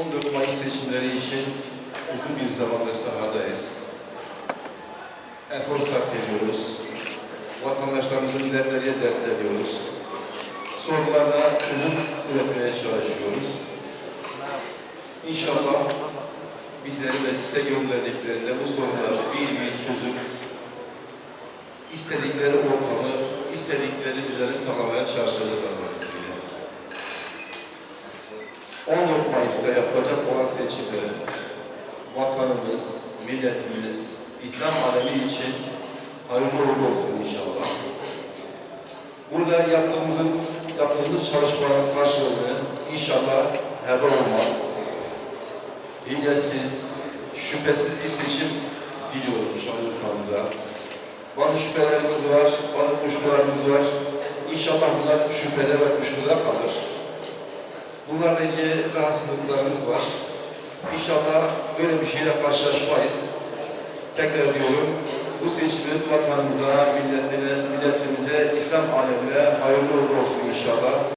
14 Mayıs seçimleri için uzun bir zamandır sahadayız. Efor sarf ediyoruz. Vatandaşlarımızın dertleriyle dertleniyoruz. Sorularına çözüm üretmeye çalışıyoruz. İnşallah bizleri meclise gönderdiklerinde bu soruları bir bir çözüp istedikleri ortamı, istedikleri düzeni sağlamaya çalışacaklar. 14 Mayıs'ta yapılacak olan seçimlerin vatanımız, milletimiz, İslam alemi için hayırlı uğurlu olsun inşallah. Burada yaptığımızın, yaptığımız çalışmaların karşılığını inşallah heba olmaz. Hilesiz, şüphesiz bir seçim diliyorum Şanlıurfa'mıza. Bazı şüphelerimiz var, bazı kuşkularımız var. İnşallah bunlar şüphede ve kuşkuda kalır. Bunlarla ilgili rahatsızlıklarımız var. İnşallah böyle bir şeyle karşılaşmayız. Tekrar diyorum, bu seçimin vatanımıza, milletine, milletimize, İslam alemine hayırlı.